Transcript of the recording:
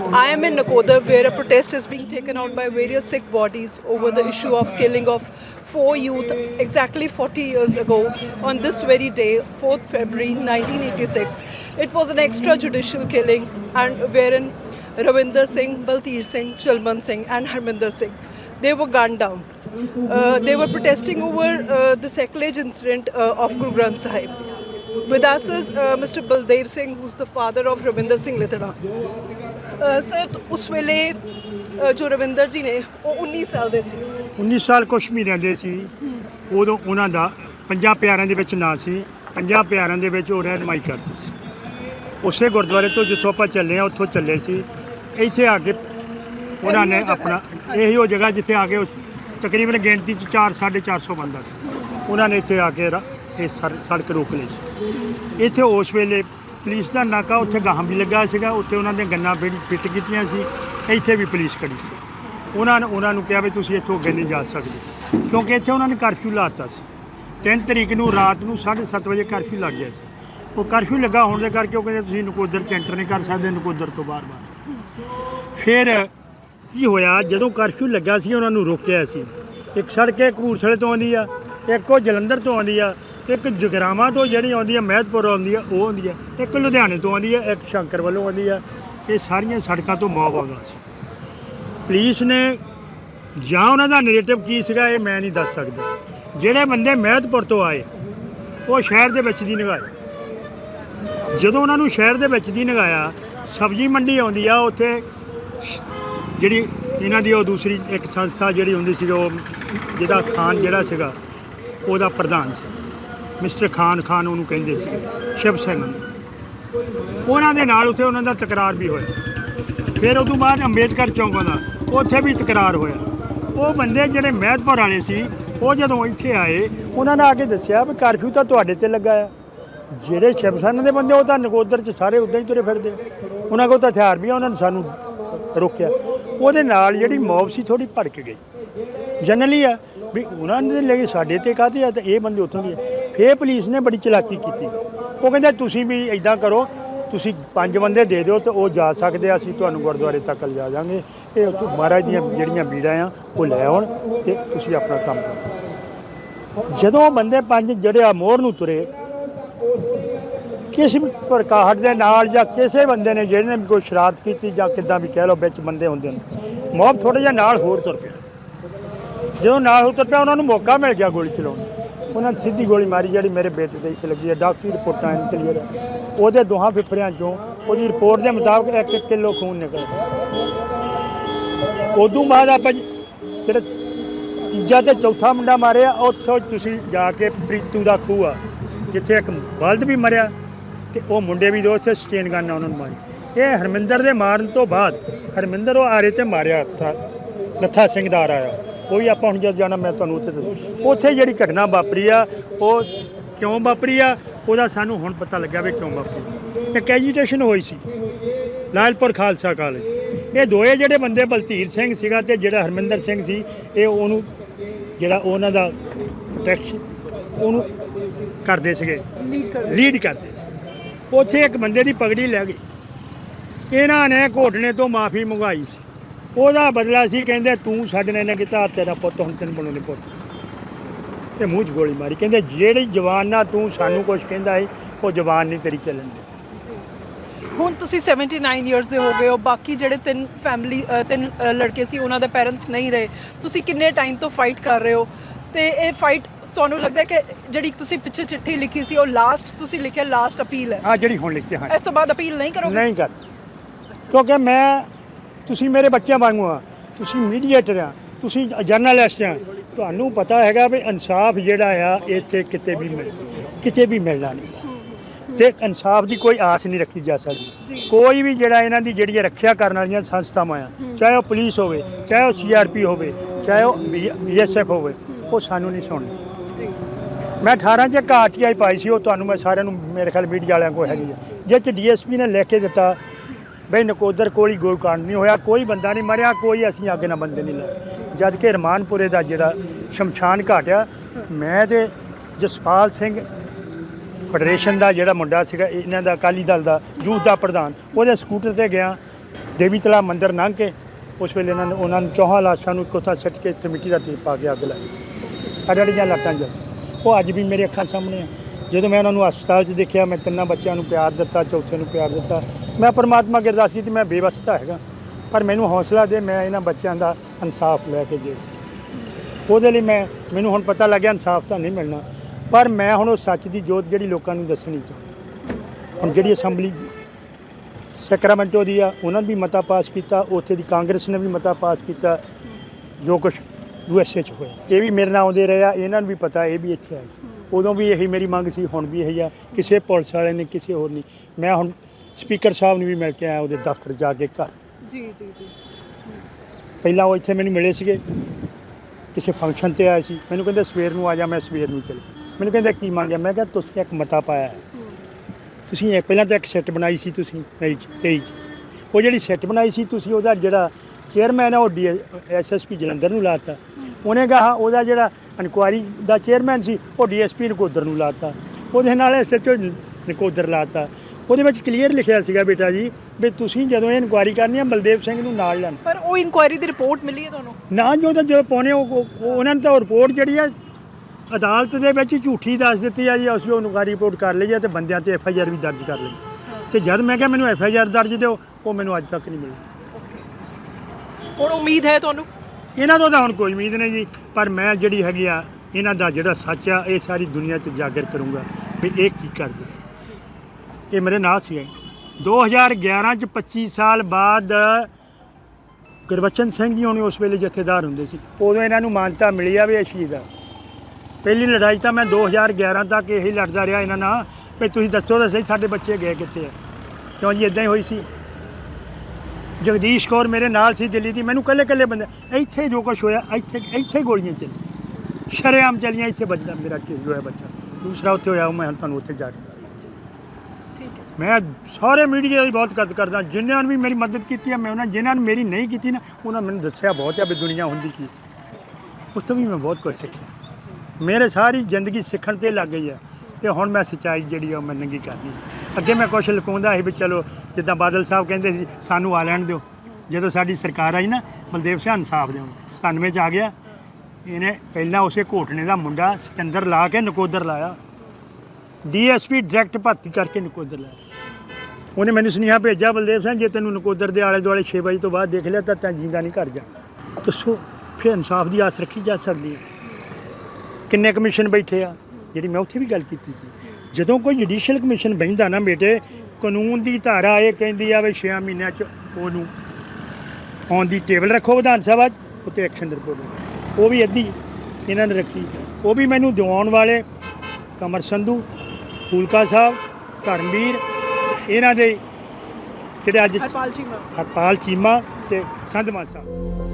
I am in Nakoda where a protest is being taken out by various Sikh bodies over the issue of killing of four youth exactly 40 years ago on this very day, 4th February 1986. It was an extrajudicial killing and wherein Ravinder Singh, Baltir Singh, Chalman Singh and Harminder Singh, they were gunned down. Uh, they were protesting over uh, the sacrilege incident uh, of Guru Granth Sahib. With us is uh, Mr. Baldev Singh, who's the father of Ravinder Singh Litana. Sir ਉਸ ਵੇਲੇ ਜੋ ਰਵਿੰਦਰ ਜੀ ਨੇ ਉਹ 19 ਸਾਲ ਦੇ ਸੀ। 19 ਸਾਲ ਕੁਛ ਮਹੀਨਿਆਂ ਦੇ ਸੀ। ਉਦੋਂ ਉਹਨਾਂ ਦਾ ਪੰਜਾਂ ਪਿਆਰਿਆਂ ਦੇ ਵਿੱਚ ਨਾਂ ਸੀ। ਪੰਜਾਂ ਪਿਆਰਿਆਂ ਦੇ ਵਿੱਚ ਉਹ ਰਹਿਨਮਾਈ ਕਰਦੇ ਸੀ। ਉਸੇ ਗੁਰਦੁਆਰੇ ਤੋਂ ਜਿੱਥੋਂ ਆਪਾਂ ਚੱਲੇ ਆ ਉੱਥੋਂ ਚੱਲੇ ਸੀ। ਇੱਥੇ ਆ ਕੇ ਉਹਨਾਂ ਨੇ ਆਪਣਾ ਇਹੀ ਉਹ ਜਗ੍ਹਾ ਜਿੱਥੇ ਆ ਕੇ ਤਕਰੀਬਨ ਗਿਣਤੀ ਚ 4 450 ਬੰਦਾ ਸੀ। ਉਹਨਾਂ ਨੇ ਇੱਥੇ ਆ ਕੇ ਇਹ ਸੜ- ਸੜਕ ਰੋਕ ਲਈ ਸੀ। ਇੱਥੇ ਉਸ ਵੇਲੇ ਪੁਲਿਸ ਦਾ ਨਾਕਾ ਉੱਥੇ ਗਾਹਾਂ ਵੀ ਲੱਗਾ ਸੀਗਾ, ਉੱਥੇ ਉਹਨਾਂ ਦੇ ਗੰਨਾ ਬਿਲ ਫਿੱਟ ਕੀਤੀਆਂ ਸੀ, ਇੱਥੇ ਵੀ ਪੁਲਿਸ ਖੜੀ ਸੀ। ਉਹਨਾਂ ਨੇ ਉਹਨਾਂ ਨੂੰ ਕਿਹਾ ਵੀ ਤੁਸੀਂ ਇੱਥੋਂ ਅੱਗੇ ਨਹੀਂ ਜਾ ਸਕਦੇ, ਕਿਉਂਕਿ ਇੱਥੇ ਉਹਨਾਂ ਨੇ ਕਰਫਿਊ ਲਾਤਾ ਸੀ। 3 ਤਰੀਕ ਨੂੰ ਰਾਤ ਨੂੰ 7:30 ਵਜੇ ਕਰਫਿਊ ਲੱਗ ਗਿਆ ਸੀ। ਉਹ ਕਰਫਿਊ ਲੱਗਾ ਹੋਣ ਦੇ ਕਰਕੇ ਉਹ ਕਹਿੰਦੇ, ਤੁਸੀਂ ਨਕੋਦਰ ਚ ਐਂਟਰ ਨਹੀਂ ਕਰ ਸਕਦੇ, ਨਕੋਦਰ ਤੋਂ ਬਾਹਰ-ਬਾਹਰ ਫਿਰ ਕੀ ਹੋਇਆ, ਜਦੋਂ ਕਰਫਿਊ ਲੱਗਾ ਸੀ, ਉਹਨਾਂ ਨੂੰ ਰੋਕਿਆ ਸੀ। ਇੱਕ ਸੜਕ ਇਹ ਕਪੂਰਥਲੇ ਤੋਂ ਆਉਂਦੀ ਆ, ਇੱਕ ਉਹ ਜਲੰਧਰ ਤੋਂ ਆਉਂਦੀ ਆ ਇੱਕ ਜਗਰਾਵਾਂ ਤੋਂ ਜਿਹੜੀ ਆਉਂਦੀ ਆ ਮਹਿਤਪੁਰ ਆਉਂਦੀ ਆ ਉਹ ਆਉਂਦੀ ਹੈ ਇੱਕ ਲੁਧਿਆਣੇ ਤੋਂ ਆਉਂਦੀ ਹੈ, ਇੱਕ ਸ਼ੰਕਰ ਵੱਲੋਂ ਆਉਂਦੀ ਆ ਇਹ ਸਾਰੀਆਂ ਸੜਕਾਂ ਤੋਂ ਮੌਬ ਆਉਂਦਾ ਸੀ। ਪੁਲਿਸ ਨੇ ਜਾਂ ਉਹਨਾਂ ਦਾ ਨੈਰੇਟਿਵ ਕੀ ਸੀਗਾ, ਇਹ ਮੈਂ ਨਹੀਂ ਦੱਸ ਸਕਦਾ। ਜਿਹੜੇ ਬੰਦੇ ਮਹਿਤਪੁਰ ਤੋਂ ਆਏ, ਉਹ ਸ਼ਹਿਰ ਦੇ ਵਿੱਚ ਦੀ ਨਗਾਏ ਜਦੋਂ ਉਹਨਾਂ ਨੂੰ ਸ਼ਹਿਰ ਦੇ ਵਿੱਚ ਦੀ ਨਗਾਇਆ ਸਬਜ਼ੀ ਮੰਡੀ ਆਉਂਦੀ ਆ, ਉੱਥੇ ਜਿਹੜੀ ਇਹਨਾਂ ਦੀ ਉਹ ਦੂਸਰੀ ਇੱਕ ਸੰਸਥਾ ਜਿਹੜੀ ਹੁੰਦੀ ਸੀ ਉਹ ਜਿਹਦਾ ਖਾਨ ਜਿਹੜਾ ਸੀਗਾ, ਉਹਦਾ ਪ੍ਰਧਾਨ ਸੀ। ਮਿਸਟਰ ਖਾਨ ਖਾਨ ਉਹਨੂੰ ਕਹਿੰਦੇ ਸੀ, ਸ਼ਿਵ ਸੈਨਾ ਉਹਨਾਂ ਦੇ ਨਾਲ ਉੱਥੇ ਉਹਨਾਂ ਦਾ ਤਕਰਾਰ ਵੀ ਹੋਇਆ। ਫਿਰ ਉਸ ਤੋਂ ਬਾਅਦ ਅੰਬੇਦਕਰ ਚੌਂਕ ਦਾ ਉੱਥੇ ਵੀ ਤਕਰਾਰ ਹੋਇਆ। ਉਹ ਬੰਦੇ ਜਿਹੜੇ ਮਹਿਤਪੁਰ ਵਾਲੇ ਸੀ, ਉਹ ਜਦੋਂ ਇੱਥੇ ਆਏ, ਉਹਨਾਂ ਨੇ ਆ ਕੇ ਦੱਸਿਆ ਵੀ ਕਰਫਿਊ ਤਾਂ ਤੁਹਾਡੇ ਤੇ ਲੱਗਾ ਆ। ਜਿਹੜੇ ਸ਼ਿਵ ਸੈਨਾ ਦੇ ਬੰਦੇ, ਉਹ ਤਾਂ ਨਗੋਦਰ ਚ ਸਾਰੇ ਉਦਾਂ ਹੀ ਤੁਰੇ ਫਿਰਦੇ। ਉਹਨਾਂ ਕੋਲ ਤਾਂ ਹਥਿਆਰ ਵੀ ਆ, ਉਹਨਾਂ ਨੇ ਸਾਨੂੰ ਰੋਕਿਆ। ਉਹਦੇ ਨਾਲ ਜਿਹੜੀ ਮੌਬ ਸੀ ਥੋੜੀ ਭੜਕ ਗਈ। ਜਨਰਲੀ ਆ ਵੀ ਉਹਨਾਂ ਦੇ ਲਈ ਸਾਡੇ ਤੇ ਕਾਹਦੇ ਆ ਤੇ ਇਹ ਬੰਦੇ ਉੱਥੋਂ ਦੇ ਫੇਰ ਪੁਲਿਸ ਨੇ ਬੜੀ ਚਲਾਕੀ ਕੀਤੀ। ਉਹ ਕਹਿੰਦੇ, ਤੁਸੀਂ ਵੀ ਇਦਾਂ ਕਰੋ, ਤੁਸੀਂ ਪੰਜ ਬੰਦੇ ਦੇ ਦਿਓ ਤੇ ਉਹ ਜਾ ਸਕਦੇ ਆ, ਅਸੀਂ ਤੁਹਾਨੂੰ ਗੁਰਦੁਆਰੇ ਤੱਕ ਲਿਜਾ ਜਾਾਂਗੇ ਇਹ ਉੱਥੋਂ ਮਹਾਰਾਜ ਦੀਆਂ ਜਿਹੜੀਆਂ ਬੀੜਾਂ ਆ, ਉਹ ਲੈ ਆਉਣ ਤੇ ਤੁਸੀਂ ਆਪਣਾ ਕੰਮ ਕਰੋ। ਜਦੋਂ ਬੰਦੇ ਪੰਜ ਜਿਹੜੇ ਆ ਮੋਹਰ ਨੂੰ ਤੁਰੇ, ਕਿਸੇ ਵੀ ਪ੍ਰਕਾਹਟ ਦੇ ਨਾਲ ਜਾਂ ਕਿਸੇ ਬੰਦੇ ਨੇ ਜਿਹਨੇ ਵੀ ਕੋਈ ਸ਼ਰਾਰਤ ਕੀਤੀ ਜਾਂ ਕਿੱਦਾਂ ਵੀ ਕਹਿ ਲਓ ਵਿੱਚ ਬੰਦੇ ਹੁੰਦੇ ਨੇ ਮੌਬ ਥੋੜਾ ਜਿਹਾ ਨਾਲ ਹੋਰ ਤੁਰ ਪਿਆ। ਜਦੋਂ ਨਾਲ ਹੋ ਤੁਰ ਪਿਆ, ਉਹਨਾਂ ਨੂੰ ਮੌਕਾ ਮਿਲ ਗਿਆ ਗੋਲੀ ਚਲਾਉਣ ਉਹਨਾਂ ਨੇ ਸਿੱਧੀ ਗੋਲੀ ਮਾਰੀ ਜਿਹੜੀ ਮੇਰੇ ਬੇਟੇ ਦੇ ਇੱਥੇ ਲੱਗੀ ਹੈ, ਡਾਕਟਰੀ ਰਿਪੋਰਟਾਂ ਐਨ ਕਲੀਅਰ ਹੈ ਉਹਦੇ ਦੋਹਾਂ ਫਿਫੜਿਆਂ ਚੋਂ ਉਹਦੀ ਰਿਪੋਰਟ ਦੇ ਮੁਤਾਬਕ 1 ਕਿਲੋ ਖੂਨ ਨਿਕਲਿਆ। ਉਦੋਂ ਬਾਅਦ ਆਪਾਂ ਜੀ ਜਿਹੜਾ ਤੀਜਾ ਤੇ ਚੌਥਾ ਮੁੰਡਾ ਮਾਰਿਆ, ਉੱਥੋਂ ਤੁਸੀਂ ਜਾ ਕੇ ਪ੍ਰੀਤੂ ਦਾ ਖੂਹ ਆ, ਜਿੱਥੇ ਇੱਕ ਬਲਦ ਵੀ ਮਰਿਆ ਤੇ ਉਹ ਮੁੰਡੇ ਵੀ ਦੋ ਉੱਥੇ ਸਟੇਨ ਗਨ ਉਹਨਾਂ ਨੂੰ ਮਾਰੀ ਇਹ ਹਰਮਿੰਦਰ ਦੇ ਮਾਰਨ ਤੋਂ ਬਾਅਦ ਹਰਮਿੰਦਰ ਉਹ ਆਰੇ ਤੇ ਮਾਰਿਆ ਲੱਥਾ ਸਿੰਘ ਦਾ ਆਇਆ ਉਹ ਵੀ ਆਪਾਂ ਹੁਣ ਜਦ ਜਾਣਾ ਮੈਂ ਤੁਹਾਨੂੰ ਉੱਥੇ ਦੱਸੂ। ਉੱਥੇ ਜਿਹੜੀ ਘਟਨਾ ਵਾਪਰੀ ਆ ਉਹ ਕਿਉਂ ਵਾਪਰੀ ਆ? ਉਹਦਾ ਸਾਨੂੰ ਹੁਣ ਪਤਾ ਲੱਗਿਆ ਵੀ ਕਿਉਂ ਵਾਪਰੀ। ਇੱਕ ਐਜੀਟੇਸ਼ਨ ਹੋਈ ਸੀ ਲਾਲਪੁਰ ਖਾਲਸਾ ਕਾਲਜ ਇਹ ਦੋਏ ਜਿਹੜੇ ਬੰਦੇ ਬਲਤੀਰ ਸਿੰਘ ਸੀਗਾ ਤੇ ਜਿਹੜਾ ਹਰਮਿੰਦਰ ਸਿੰਘ ਸੀ ਇਹ ਉਹਨੂੰ ਜਿਹੜਾ ਉਹਨਾਂ ਦਾ ਪ੍ਰੋਟੈਕਸ਼ਨ ਉਹਨੂੰ ਕਰਦੇ ਸੀਗੇ। ਲੀਡ ਕਰ ਲੀਡ ਕਰਦੇ ਸੀ। ਉੱਥੇ ਇੱਕ ਬੰਦੇ ਦੀ ਪਗੜੀ ਲੈ ਗਈ। ਇਹਨਾਂ ਨੇ ਘੋਟਣੇ ਤੋਂ ਮਾਫੀ ਮੰਗਵਾਈ ਸੀ। ਉਹਦਾ ਬਦਲਾ ਸੀ ਕਹਿੰਦੇ ਤੂੰ ਸਾਡੇ ਨਾਲ ਇਹਨੇ ਕੀਤਾ ਤੇਰਾ ਪੁੱਤ ਹੁਣ ਤੈਨੂੰ ਬਣਾਉਣੇ ਪੁੱਤ ਤੇ ਮੂੰਹ 'ਚ ਗੋਲੀ ਮਾਰੀ ਕਹਿੰਦੇ ਜਿਹੜੀ ਜਵਾਨ ਨਾਲ ਤੂੰ ਸਾਨੂੰ ਕੁਝ ਕਹਿੰਦਾ ਹੈ ਉਹ ਜਵਾਨ ਨਹੀਂ ਤੇਰੀ ਚੱਲਣ ਦੇ ਹੁਣ ਤੁਸੀਂ 79 ਇਅਰਸ ਦੇ ਹੋ ਗਏ ਹੋ ਬਾਕੀ ਜਿਹੜੇ ਤਿੰਨ ਫੈਮਿਲੀ ਤਿੰਨ ਲੜਕੇ ਸੀ ਉਹਨਾਂ ਦੇ ਪੈਰੈਂਟਸ ਨਹੀਂ ਰਹੇ। ਤੁਸੀਂ ਕਿੰਨੇ ਟਾਈਮ ਤੋਂ ਫਾਈਟ ਕਰ ਰਹੇ ਹੋ? ਤੇ ਇਹ ਫਾਈਟ ਤੁਹਾਨੂੰ ਲੱਗਦਾ ਕਿ ਜਿਹੜੀ ਤੁਸੀਂ ਪਿੱਛੇ ਚਿੱਠੀ ਲਿਖੀ ਸੀ ਉਹ ਲਾਸਟ ਤੁਸੀਂ ਲਿਖਿਆ ਲਾਸਟ ਅਪੀਲ ਹੈ? ਆ ਜਿਹੜੀ ਹੁਣ ਲਿਖੀ ਹਾਂ ਇਸ ਤੋਂ ਬਾਅਦ ਅਪੀਲ ਨਹੀਂ ਕਰੋਗੇ? ਨਹੀਂ ਕਰ। ਕਿਉਂਕਿ ਮੈਂ ਤੁਸੀਂ ਮੇਰੇ ਬੱਚਿਆਂ ਵਾਂਗੂ ਆ। ਤੁਸੀਂ ਮੀਡੀਏਟਰ ਆ। ਤੁਸੀਂ ਜਰਨਲਿਸਟ ਆ। ਤੁਹਾਨੂੰ ਪਤਾ ਹੈਗਾ ਵੀ ਇਨਸਾਫ ਜਿਹੜਾ ਆ ਇੱਥੇ ਕਿਤੇ ਵੀ ਮਿਲ ਕਿਤੇ ਵੀ ਮਿਲਣਾ ਨਹੀਂ। ਤੇ ਇਨਸਾਫ ਦੀ ਕੋਈ ਆਸ ਨਹੀਂ ਰੱਖੀ ਜਾ ਸਕਦੀ। ਕੋਈ ਵੀ ਜਿਹੜਾ ਇਹਨਾਂ ਦੀ ਜਿਹੜੀਆਂ ਰੱਖਿਆ ਕਰਨ ਵਾਲੀਆਂ ਸੰਸਥਾਵਾਂ ਆ ਚਾਹੇ ਉਹ ਪੁਲਿਸ ਹੋਵੇ ਚਾਹੇ ਉਹ ਸੀਆਰਪੀ ਹੋਵੇ ਚਾਹੇ ਉਹ ਬੀਐਸਐਫ ਹੋਵੇ ਉਹ ਸਾਨੂੰ ਨਹੀਂ ਸੁਣਦੇ। ਮੈਂ 18 ਚ ਆਰਟੀਆਈ ਪਾਈ ਸੀ ਉਹ ਤੁਹਾਨੂੰ ਮੈਂ ਸਾਰਿਆਂ ਨੂੰ ਮੇਰੇ ਖਿਆਲ ਮੀਡੀਆ ਵਾਲਿਆਂ ਕੋਲ ਹੈਗੀ ਆ। ਜਿਹ ਚ ਡੀਐਸਪੀ ਨੇ ਲਿਖ ਕੇ ਦਿੱਤਾ ਬਈ ਨਕੋਦਰ ਕੋਈ ਗੋਲ ਕਾਂਡ ਨਹੀਂ ਹੋਇਆ, ਕੋਈ ਬੰਦਾ ਨਹੀਂ ਮਰਿਆ, ਕੋਈ ਅਸੀਂ ਅੱਗੇ ਨਾ ਬੰਦੇ ਨਹੀਂ ਲਾਏ। ਜਦ ਕਿ ਰਮਾਨਪੁਰੇ ਦਾ ਜਿਹੜਾ ਸ਼ਮਸ਼ਾਨ ਘਾਟ ਆ, ਮੈਂ ਤੇ ਜਸਪਾਲ ਸਿੰਘ ਫੈਡਰੇਸ਼ਨ ਦਾ ਜਿਹੜਾ ਮੁੰਡਾ ਸੀਗਾ ਇਹਨਾਂ ਦਾ ਅਕਾਲੀ ਦਲ ਦਾ ਯੂਥ ਦਾ ਪ੍ਰਧਾਨ, ਉਹਦੇ ਸਕੂਟਰ ਤੇ ਗਿਆ ਦੇਵੀ ਤਲਾ ਮੰਦਿਰ ਲੰਘ ਕੇ, ਉਸ ਵੇਲੇ ਇਹਨਾਂ ਨੇ, ਉਹਨਾਂ ਨੂੰ ਚੌਹਾਂ ਲਾਸ਼ਾਂ ਨੂੰ ਕੋਥਾ ਸਿੱਟ ਕੇ ਇੱਥੇ ਮਿੱਟੀ ਦਾ ਤੇਲ ਪਾ ਕੇ ਅੱਗ ਲਾਈ ਸੀ। ਅੜੜੀਆਂ ਲੱਤਾਂ 'ਚ ਉਹ ਅੱਜ ਵੀ ਮੇਰੇ ਅੱਖਾਂ ਸਾਹਮਣੇ ਆ। ਜਦੋਂ ਮੈਂ ਉਹਨਾਂ ਨੂੰ ਹਸਪਤਾਲ 'ਚ ਦੇਖਿਆ, ਮੈਂ ਤਿੰਨਾਂ ਬੱਚਿਆਂ ਨੂੰ ਪਿਆਰ ਦਿੱਤਾ, ਚੌਥੇ ਨੂੰ ਪਿਆਰ ਦਿੱਤਾ ਮੈਂ ਪਰਮਾਤਮਾ ਅੱਗੇ ਅਰਦਾਸ ਕੀਤੀ, ਮੈਂ ਬੇਵਸਤਾ ਹੈਗਾ। ਪਰ ਮੈਨੂੰ ਹੌਸਲਾ ਦੇ, ਮੈਂ ਇਹਨਾਂ ਬੱਚਿਆਂ ਦਾ ਇਨਸਾਫ ਲੈ ਕੇ ਦੇ ਸਕਾਂ ਉਹਦੇ ਲਈ ਮੈਂ, ਮੈਨੂੰ ਹੁਣ ਪਤਾ ਲੱਗਿਆ ਇਨਸਾਫ ਤਾਂ ਨਹੀਂ ਮਿਲਣਾ। ਪਰ ਮੈਂ ਹੁਣ ਉਹ ਸੱਚ ਦੀ ਜੋਤ ਜਿਹੜੀ ਲੋਕਾਂ ਨੂੰ ਦੱਸਣੀ ਚਾਹੁੰਦਾ। ਹੁਣ ਜਿਹੜੀ ਅਸੈਂਬਲੀ ਸੈਕਰਾਮੈਂਟੋ ਦੀ ਆ, ਉਹਨਾਂ ਨੇ ਵੀ ਮਤਾ ਪਾਸ ਕੀਤਾ, ਉੱਥੇ ਦੀ ਕਾਂਗਰਸ ਨੇ ਵੀ ਮਤਾ ਪਾਸ ਕੀਤਾ, ਜੋ ਕੁਝ ਯੂਐਸਏ ਚ ਹੋਇਆ। ਇਹ ਵੀ ਮੇਰੇ ਨਾਲ ਆਉਂਦੇ ਰਹੇ ਆ, ਇਹਨਾਂ ਨੂੰ ਵੀ ਪਤਾ, ਇਹ ਵੀ ਇੱਥੇ ਆਏ ਸੀ। ਉਦੋਂ ਵੀ ਇਹੀ ਮੇਰੀ ਮੰਗ ਸੀ, ਹੁਣ ਵੀ ਇਹੀ ਆ। ਕਿਸੇ ਪੁਲਿਸ ਵਾਲੇ ਨੇ, ਕਿਸੇ ਹੋਰ ਨਹੀਂ ਮੈਂ ਹੁਣ ਸਪੀਕਰ ਸਾਹਿਬ ਨੂੰ ਵੀ ਮਿਲ ਕੇ ਆਇਆ ਉਹਦੇ ਦਫ਼ਤਰ ਜਾ ਕੇ ਘਰ। ਜੀ ਜੀ ਜੀ। ਪਹਿਲਾਂ ਉਹ ਇੱਥੇ ਮੈਨੂੰ ਮਿਲੇ ਸੀਗੇ। ਕਿਸੇ ਫੰਕਸ਼ਨ ਤੇ ਆਏ ਸੀ। ਮੈਨੂੰ ਕਹਿੰਦੇ ਸਵੇਰ ਨੂੰ ਆ ਜਾ ਮੈਂ ਸਵੇਰ ਨੂੰ ਚਲ ਮੈਨੂੰ ਕਹਿੰਦੇ ਕੀ ਮੰਗਿਆ ਮੈਂ ਕਿਹਾ ਤੁਸੀਂ ਇੱਕ ਮਤਾ ਪਾਇਆ ਹੈ। ਤੁਸੀਂ ਇਹ ਪਹਿਲਾਂ ਤਾਂ ਇੱਕ ਸੈੱਟ ਬਣਾਈ ਸੀ ਤੁਸੀਂ 23 ਚ 23 ਚ। ਉਹ ਜਿਹੜੀ ਸੈੱਟ ਬਣਾਈ ਸੀ ਤੁਸੀਂ ਉਹਦਾ ਜਿਹੜਾ ਚੇਅਰਮੈਨ ਹੈ ਉਹ ਡੀ ਐਸਐਸਪੀ ਜਲੰਧਰ ਨੂੰ ਲਾਤਾ। ਉਹਨੇ ਕਹਾ ਉਹਦਾ ਜਿਹੜਾ ਇਨਕੁਆਇਰੀ ਦਾ ਚੇਅਰਮੈਨ ਸੀ ਉਹ ਡੀਐਸਪੀ ਨਕੋਦਰ ਨੂੰ ਲਾਤਾ। ਉਹਦੇ ਨਾਲ ਐਸਐਚਓ ਨਕੋਦਰ ਲਾਤਾ। ਉਹਦੇ ਵਿੱਚ ਕਲੀਅਰ ਲਿਖਿਆ ਸੀਗਾ ਬੇਟਾ ਜੀ ਵੀ ਤੁਸੀਂ ਜਦੋਂ ਇਹ ਇਨਕੁਆਇਰੀ ਕਰਨੀ ਹੈ ਬਲਦੇਵ ਸਿੰਘ ਨੂੰ ਨਾਲ ਲੈਣਾ। ਪਰ ਉਹ ਇਨਕੁਆਇਰੀ ਦੀ ਰਿਪੋਰਟ ਮਿਲੀ ਹੈ ਤੁਹਾਨੂੰ? ਨਾ ਜੋ ਤਾਂ ਜਦੋਂ ਪਾਉਣੇ ਉਹ ਉਹ- ਉਹਨਾਂ ਨੇ ਤਾਂ ਰਿਪੋਰਟ ਜਿਹੜੀ ਆ ਅਦਾਲਤ ਦੇ ਵਿੱਚ ਝੂਠੀ ਦੱਸ ਦਿੱਤੀ ਆ ਜੀ ਅਸੀਂ ਉਹ ਨੁਕਾਰੀ ਰਿਪੋਰਟ ਕਰ ਲਈ ਆ ਤੇ ਬੰਦਿਆਂ ਤੇ ਐਫ ਆਈ ਆਰ ਵੀ ਦਰਜ ਕਰ ਲਈ। ਤੇ ਜਦ ਮੈਂ ਕਿਹਾ ਮੈਨੂੰ ਐਫ ਆਈ ਆਰ ਦਰਜ ਦਿਓ ਉਹ ਮੈਨੂੰ ਅੱਜ ਤੱਕ ਨਹੀਂ ਮਿਲੀ। ਹੁਣ ਉਮੀਦ ਹੈ ਤੁਹਾਨੂੰ? ਇਹਨਾਂ ਤੋਂ ਤਾਂ ਹੁਣ ਕੋਈ ਉਮੀਦ ਨਹੀਂ ਜੀ ਪਰ ਮੈਂ ਜਿਹੜੀ ਹੈਗੀ ਆ ਇਹਨਾਂ ਦਾ ਜਿਹੜਾ ਸੱਚ ਆ ਇਹ ਸਾਰੀ ਦੁਨੀਆ 'ਚ ਜਾਗਰ ਕਰੂੰਗਾ ਵੀ ਇਹ ਕੀ ਕਰਦੇ ਇਹ ਮੇਰੇ ਨਾਲ ਸੀ 2011 'ਚ 25 ਸਾਲ ਬਾਅਦ ਗੁਰਬਚਨ ਸਿੰਘ ਜੀ ਹੋਣੀ ਉਸ ਵੇਲੇ ਜਥੇਦਾਰ ਹੁੰਦੇ ਸੀ। ਉਦੋਂ ਇਹਨਾਂ ਨੂੰ ਮਾਨਤਾ ਮਿਲੀ ਆ ਵੀ ਇਹ ਸ਼ਹੀਦ ਆ ਪਹਿਲੀ ਲੜਾਈ ਤਾਂ ਮੈਂ 2011 ਤੱਕ ਇਹੀ ਲੜਦਾ ਰਿਹਾ ਇਹਨਾਂ ਨਾਲ ਵੀ ਤੁਸੀਂ ਦੱਸੋ ਤਾਂ ਸਹੀ ਸਾਡੇ ਬੱਚੇ ਗਏ ਕਿੱਥੇ ਆ। ਕਿਉਂ ਜੀ ਇਦਾਂ ਹੀ ਹੋਈ ਸੀ? ਜਗਦੀਸ਼ ਕੌਰ ਮੇਰੇ ਨਾਲ ਸੀ ਦਿੱਲੀ ਦੀ। ਮੈਨੂੰ ਕੱਲੇ ਕੱਲੇ ਬੰਦੇ ਇੱਥੇ ਜੋ ਕੁਝ ਹੋਇਆ, ਇੱਥੇ ਇੱਥੇ ਗੋਲੀਆਂ ਚੱਲੀਆਂ। ਸ਼ਰੇਆਮ ਚੱਲੀਆਂ, ਇੱਥੇ ਵੱਜਦਾ ਮੇਰਾ ਕੀ ਹੋਇਆ ਬੱਚਾ। ਦੂਸਰਾ ਉੱਥੇ ਹੋਇਆ ਉਹ ਮੈਂ ਹੁਣ ਤੁਹਾਨੂੰ ਉੱਥੇ ਜਾ ਕੇ ਮੈਂ ਸਾਰੇ ਮੀਡੀਆ ਦੀ ਬਹੁਤ ਕਦਰ ਕਰਦਾ, ਜਿਨ੍ਹਾਂ ਨੇ ਵੀ ਮੇਰੀ ਮਦਦ ਕੀਤੀ ਹੈ, ਮੈਂ ਉਹਨਾਂ, ਜਿਨ੍ਹਾਂ ਨੇ ਮੇਰੀ ਨਹੀਂ ਕੀਤੀ ਨਾ, ਉਹਨਾਂ ਮੈਨੂੰ ਦੱਸਿਆ ਬਹੁਤ ਹੈ ਵੀ ਦੁਨੀਆ ਹੁੰਦੀ ਕੀ ਉਸ ਤੋਂ ਵੀ ਮੈਂ ਬਹੁਤ ਕੁਝ ਸਿੱਖਿਆ। ਮੇਰੇ ਸਾਰੀ ਜ਼ਿੰਦਗੀ ਸਿੱਖਣ ਤੇ ਲੱਗ ਗਈ ਹੈ ਤੇ ਹੁਣ ਮੈਂ ਸੱਚਾਈ ਜਿਹੜੀ ਆ ਉਹ ਮੈਂ ਨੰਗੀ ਕਰਨੀ ਅੱਗੇ ਮੈਂ ਕੁਛ ਲੁਕਾਉਂਦਾ ਸੀ ਵੀ ਚਲੋ, ਜਿੱਦਾਂ ਬਾਦਲ ਸਾਹਿਬ ਕਹਿੰਦੇ ਸੀ, ਸਾਨੂੰ ਆ ਲੈਣ ਦਿਓ। ਜਦੋਂ ਸਾਡੀ ਸਰਕਾਰ ਆਈ ਨਾ, ਬਲਦੇਵ ਸਿੰਘ ਸਾਹਿਬ ਦਿਓ 97 ਚ ਆ ਗਿਆ। ਇਹਨੇ ਪਹਿਲਾਂ ਉਸੇ ਘੋਟਣੇ ਦਾ ਮੁੰਡਾ ਸਤਿੰਦਰ ਲਾ ਕੇ ਨਕੋਦਰ ਲਾਇਆ। ਡੀਐਸਪੀ ਡਾਇਰੈਕਟ ਭਰਤੀ ਕਰਕੇ ਨਕੋਦਰ ਲਾਇਆ। ਉਹਨੇ ਮੈਨੂੰ ਸੁਨੇਹਾ ਭੇਜਿਆ ਬਲਦੇਵ ਸਿੰਘ, ਜੇ ਤੈਨੂੰ ਨਕੋਦਰ ਦੇ ਆਲੇ ਦੁਆਲੇ 6 ਵਜੇ ਤੋਂ ਬਾਅਦ ਦੇਖ ਲਿਆ ਤਾਂ ਤੈਂ ਜਿੰਦਾ ਨਹੀਂ ਘਰ ਜਾ। ਦੱਸੋ, ਫਿਰ ਇਨਸਾਫ ਦੀ ਆਸ ਰੱਖੀ ਜਾ ਸਕਦੀ ਹੈ। ਕਿੰਨੇ ਕਮਿਸ਼ਨ ਬੈਠੇ ਆ? ਜਿਹੜੀ ਮੈਂ ਉੱਥੇ ਵੀ ਗੱਲ ਕੀਤੀ ਸੀ। ਜਦੋਂ ਕੋਈ ਜੁਡੀਸ਼ੀਅਲ ਕਮਿਸ਼ਨ ਬੈਂਦਾ ਨਾ ਬੇਟੇ, ਕਾਨੂੰਨ ਦੀ ਧਾਰਾ ਇਹ ਕਹਿੰਦੀ ਆ ਵੀ 6 ਮਹੀਨਿਆਂ ਚ ਉਹਨੂੰ ਔਨ ਦੀ ਟੇਬਲ ਰੱਖੋ ਵਿਧਾਨ ਸਭਾ 'ਚ, ਉੱਤੇ ਐਕਸ਼ਨ ਰਿਪੋਰਟ ਉਹ ਵੀ ਅੱਧੀ ਇਹਨਾਂ ਨੇ ਰੱਖੀ। ਉਹ ਵੀ ਮੈਨੂੰ ਦਿਵਾਉਣ ਵਾਲੇ ਕਮਰ ਸੰਧੂ, ਫੂਲਕਾ ਸਾਹਿਬ, ਧਰਮਵੀਰ ਇਹਨਾਂ ਦੇ ਜਿਹੜੇ ਅੱਜ ਹਰਪਾਲ ਸਿੰਘ ਹਰਪਾਲ ਚੀਮਾ ਤੇ ਸੰਧਮਾਨ ਸਾਹਿਬ।